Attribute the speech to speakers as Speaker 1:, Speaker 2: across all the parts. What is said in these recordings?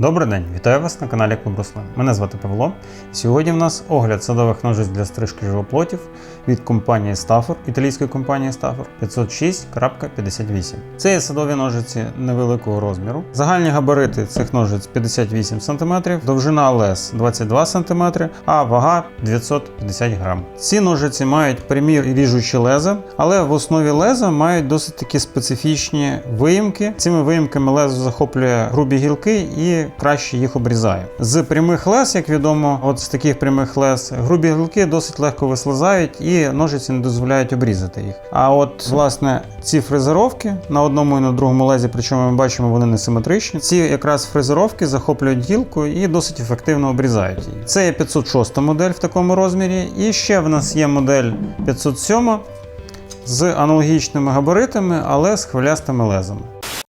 Speaker 1: Добрий день, вітаю вас на каналі Клуб Рослин. Мене звати Павло. Сьогодні в нас огляд садових ножиць для стрижки живоплотів від компанії Stafford, італійської компанії Stafford 506.58. Це є садові ножиці невеликого розміру. Загальні габарити цих ножиць 58 см, довжина лез 22 см, а вага 950 грам. Ці ножиці мають прямі ріжучі леза, але в основі леза мають досить такі специфічні виїмки. Цими виїмками лезо захоплює грубі гілки і краще їх обрізає. З прямих лез, як відомо, от з таких прямих лез грубі гілки досить легко вислизають і ножиці не дозволяють обрізати їх. А от власне ці фрезеровки на одному і на другому лезі, причому ми бачимо, вони не симетричні. Ці якраз фрезеровки захоплюють гілку і досить ефективно обрізають її. Це є 506 модель в такому розмірі, і ще в нас є модель 507 з аналогічними габаритами, але з хвилястими лезами.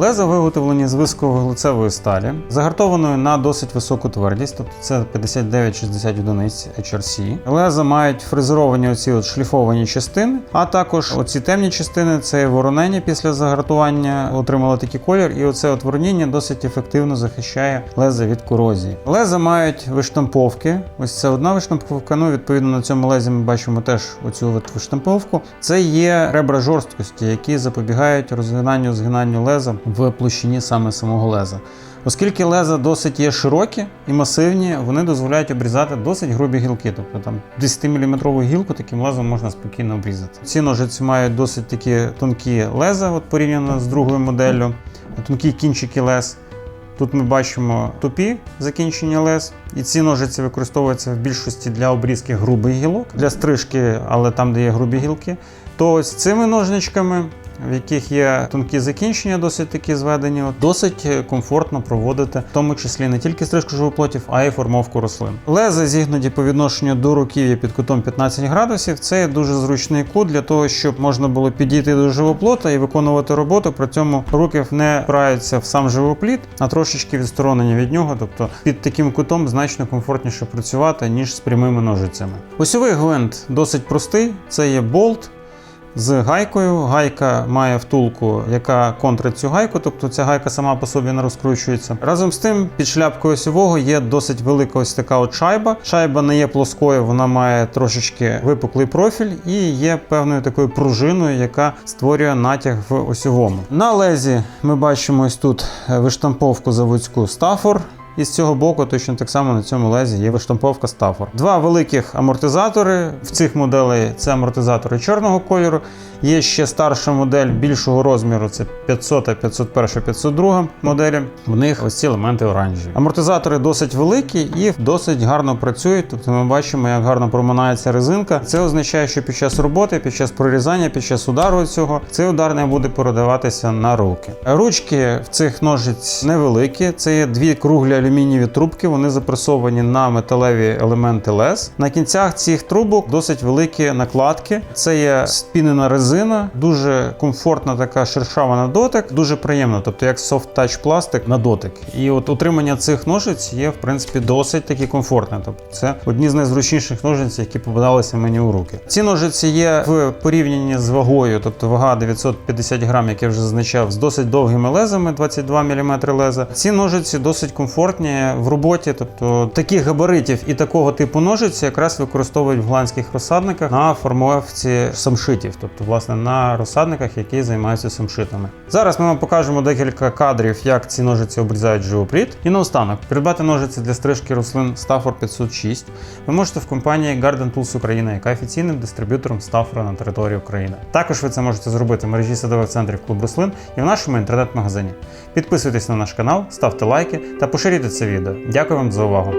Speaker 1: Леза виготовлені з високовуглецевої сталі, загартованої на досить високу твердість, тобто це 59-60 одиниць HRC. Леза мають фрезеровані оці от шліфовані частини, а також оці темні частини це воронення після загартування отримали такий колір, і оце от вороніння досить ефективно захищає леза від корозії. Леза мають виштамповки. Ось це одна виштамповка. Ну, відповідно, на цьому лезі ми бачимо теж оцю от виштамповку. Це є ребра жорсткості, які запобігають розгинанню згинанню леза в площині саме самого леза. Оскільки леза досить є широкі і масивні, вони дозволяють обрізати досить грубі гілки. Тобто там 10-мм гілку таким лезом можна спокійно обрізати. Ці ножиці мають досить такі тонкі леза, от порівняно з другою моделлю, тонкі кінчики лез. Тут ми бачимо тупі закінчення лез, і ці ножиці використовуються в більшості для обрізки грубих гілок, для стрижки, але там, де є грубі гілки. То ось цими ножничками, в яких є тонкі закінчення, досить такі зведені, досить комфортно проводити, в тому числі не тільки стрижку живоплотів, а й формовку рослин. Лези зігнуті по відношенню до руків'я під кутом 15 градусів. Це дуже зручний кут для того, щоб можна було підійти до живоплота і виконувати роботу. При цьому руки не впираються в сам живопліт, а трошечки відсторонені від нього. Тобто під таким кутом значно комфортніше працювати, ніж з прямими ножицями. Осьовий гвинт досить простий, це є болт. З гайкою. Гайка має втулку, яка контрить цю гайку, тобто ця гайка сама по собі не розкручується. Разом з тим, під шляпкою осьового є досить велика ось така от шайба. Шайба не є плоскою, вона має трошечки випуклий профіль і є певною такою пружиною, яка створює натяг в осьовому. На лезі ми бачимо ось тут виштамповку заводську Stafford. І з цього боку точно так само на цьому лезі є виштамповка Stafford. Два великих амортизатори. В цих моделей це амортизатори чорного кольору. Є ще старша модель більшого розміру, це 500, 501, 502 моделі. В них ось ці елементи оранжеві. Амортизатори досить великі і досить гарно працюють. Тобто ми бачимо, як гарно проминається резинка. Це означає, що під час роботи, під час прорізання, під час удару цього цей удар не буде передаватися на руки. Ручки в цих ножиць невеликі. Це є дві круглі алюмінієві трубки. Вони запресовані на металеві елементи лез. На кінцях цих трубок досить великі накладки. Це є спінена резина дуже комфортна така шершава на дотик, дуже приємно, тобто як touch пластик на дотик. І от утримання цих ножиць є в принципі досить таки комфортне. Тобто це одні з найзручніших ножиць, які попадалися мені у руки. Ці ножиці є в порівнянні з вагою, тобто вага 950 грам, як я вже зазначав, з досить довгими лезами, 22 мм леза. Ці ножиці досить комфортні в роботі, тобто таких габаритів і такого типу ножиці якраз використовують в голландських розсадниках на формовці самшитів, тобто власне на розсадниках, які займаються самшитами. Зараз ми вам покажемо декілька кадрів, як ці ножиці обрізають живопліт. І наостанок, придбати ножиці для стрижки рослин Stafford 506 ви можете в компанії Garden Tools Україна, яка офіційним дистриб'ютором Stafford на території України. Також ви це можете зробити в мережі садових центрів клуб рослин і в нашому інтернет-магазині. Підписуйтесь на наш канал, ставте лайки та поширюйте це відео. Дякую вам за увагу.